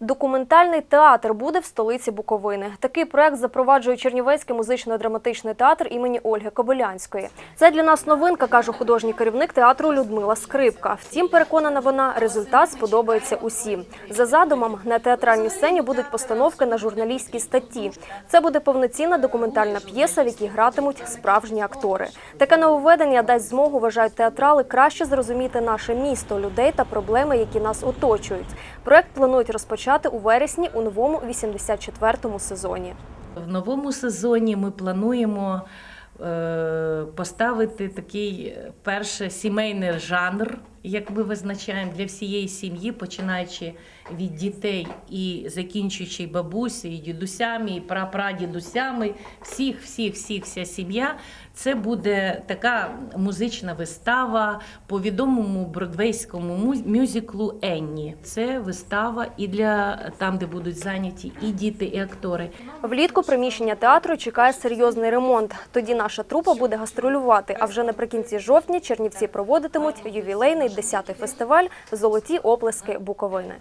Документальний театр буде в столиці Буковини. Такий проект запроваджує Чернівецький музично-драматичний театр імені Ольги Кобилянської. Це для нас новинка, каже художній керівник театру Людмила Скрипка. Втім, переконана вона, результат сподобається усім. За задумом, на театральній сцені будуть постановки на журналістські статті. Це буде повноцінна документальна п'єса, в якій гратимуть справжні актори. Таке нововведення дасть змогу, вважають театрали, краще зрозуміти наше місто, людей та проблеми, які нас оточують. Проект планують розпочати у вересні у новому 84-му сезоні. В новому сезоні ми плануємо е, поставити такий перший перше сімейний жанр, як ми визначаємо для всієї сім'ї, починаючи від дітей і закінчуючи бабусі, і дідусями, і прапрадідусями, всіх, всіх, всіх, вся сім'я. Це буде така музична вистава по відомому бродвейському мюзиклу Енні. Це вистава і для там, де будуть зайняті і діти, і актори. Влітку приміщення театру чекає серйозний ремонт. Тоді наша трупа буде гастролювати. А вже наприкінці жовтня Чернівці проводитимуть ювілейний 10-й фестиваль Золоті оплески Буковини.